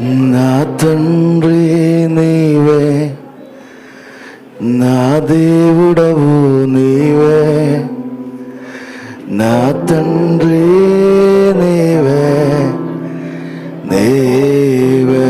నా తండ్రి నీవే నా దేవుడవు నీవే నా తండ్రి నీవే నీవే.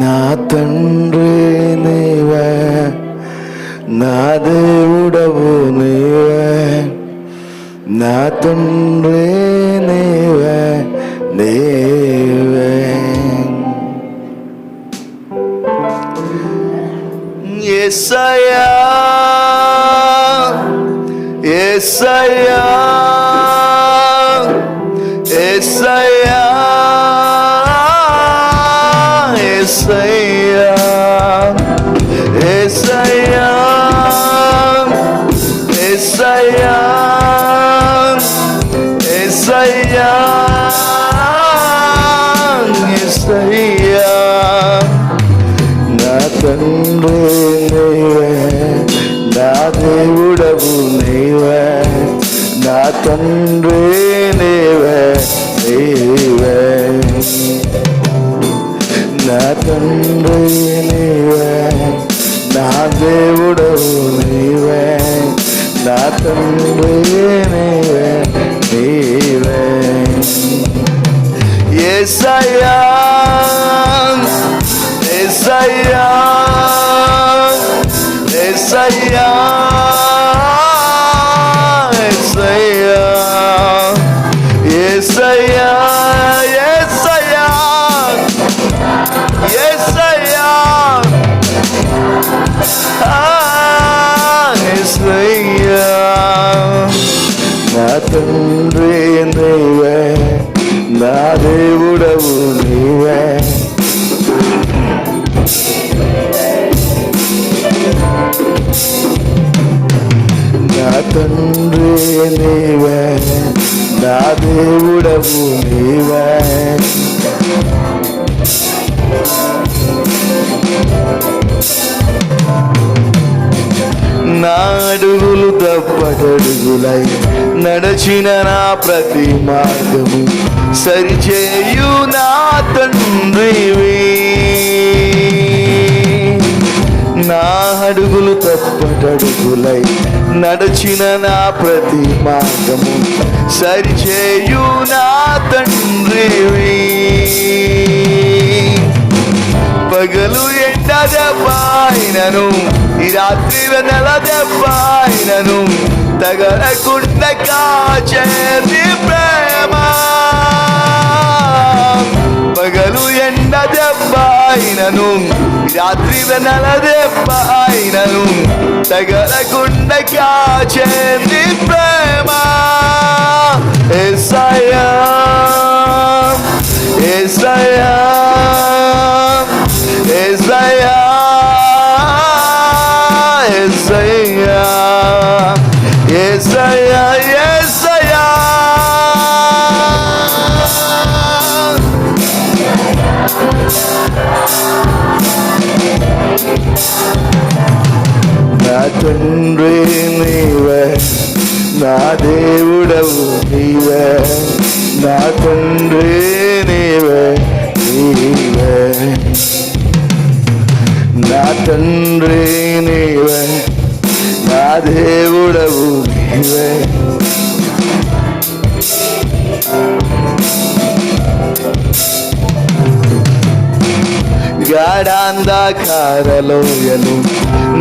నా తండ్రి నీవే నా దేవుడవు నీవే. నా తండ్రి నీవే నీవే ఎస్సయ్యా ఎస్సయ్యా తండ్రి నీవే నా దేవుడవు నీవే నా తండ్రి నీవే నీవే. ఏసయ్యా ఏసయ్యా ఏసయ్యా. తండ్రి నీవే నా దేవుడవు నీవే. నా తండ్రి నీవే నా దేవుడవు నీవే. నాడుగులు అడుగులు తప్పటడుగులై నడచిన నా ప్రతి మార్గము సరిచేయు నా తండ్రివి. నా అడుగులు తప్పటడుగులై నడచిన నా ప్రతి మార్గము సరిచేయు నా తండ్రివి. పగలు నింద ఈ రాత్రి నెల దెబ్బైనను తగలకుండా కాచేది ప్రేమ. పగలు ఎండ దెబ్బైనను రాత్రి నెల దెబ్బైనను తగలకుండా కాచేది ప్రేమ. ఎస్ఐయా ఎస్ఐయా తండ్రి నీవే నా దేవుడవు నీవే నా తండ్రి నీవే నీవే నా తండ్రి నీవే నా దేవుడవు నీవే గాఢాంధకారలోయలు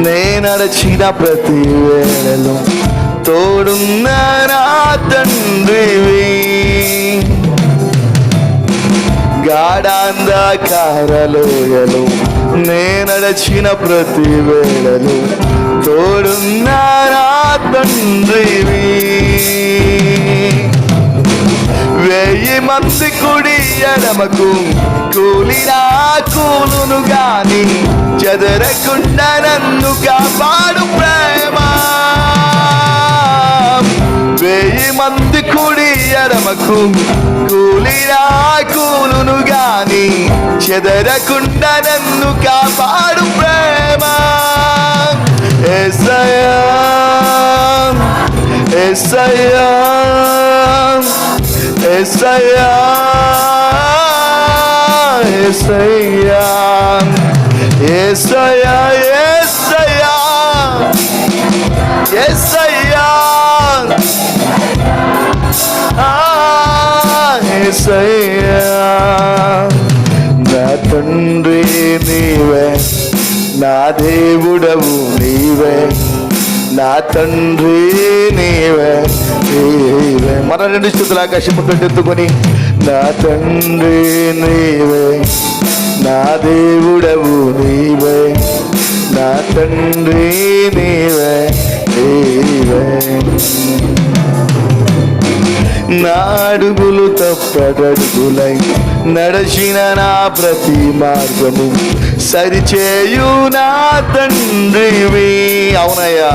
నే నడచిన ప్రతి వేళలో తోడున్న నా తండ్రివి. గాఢాంధకారలోయలు నే నడచిన ప్రతి వేళలో తోడున్న నా తండ్రివి. వెయ్యి మంది కుడి ఎడమకు కూలినా కూలును గాని చెదరకుండా నన్ను కాపాడు ప్రేమ. వెయ్యి మంది కుడి ఎడమకు కూలినా కూలును గాని చెదరకుండా నన్ను కాపాడు ప్రేమ. ఎసయా ఎసయా ఏసయ్యా. ఏసయ్యా ఏసయ్యా ఏసయ్యా ఏసయ్యా. ఏసయ్యా నా తండ్రి నీవే నా దేవుడవు నీవే. నా తండ్రి నీవే నీవే. మన రెండు స్థుతులు ఆకాశము పెట్టెత్తుకొని నా తండ్రి నీవే నా దేవుడవు నీవే నా తండ్రి నీవే నీవే. నాడుగులు తప్పటడుగులై నడచిన నా ప్రతి మార్గము సరిచేయు నా తండ్రివి. అవునయ్యా.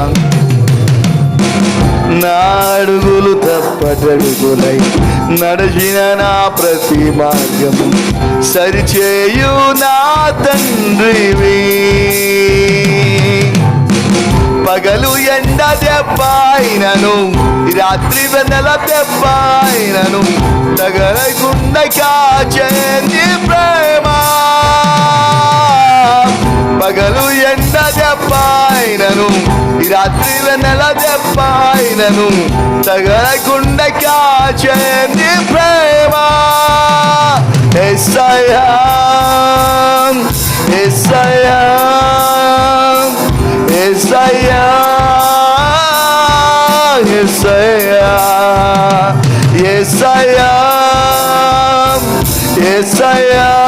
నాడుగులు తప్పటడుగులై నడిచిన నా ప్రతి మార్గము సరిచేయు నా తండ్రివి. పగలు ఎండ దెబ్బాయినను రాత్రి వెన్నెల దెబ్బాయినను తగలకుండా కాచేంది ప్రేమ. పగలు ఎండ దెబ్బాయినను రాత్రిల నెల దెబ్బాయినను తగలకుండ కాచేంది ప్రేమ Yes, I am. Yes, I am.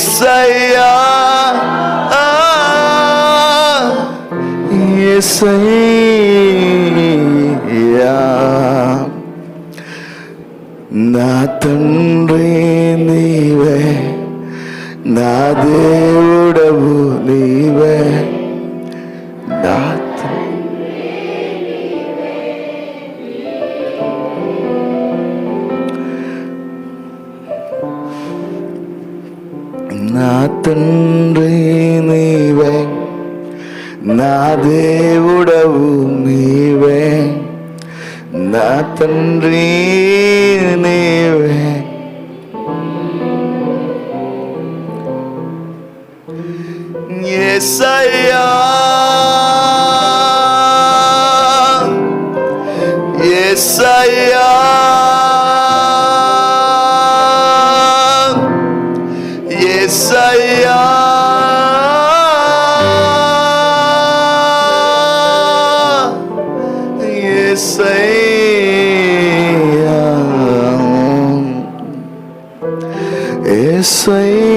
ఎస్సయ్యా నా తండ్రి నీవే నా దేవుడవు నీవే నా తండ్రి నీవే నా దేవుడవు నీవే నా తండ్రి నీవే ఎస్ అయ్యా 随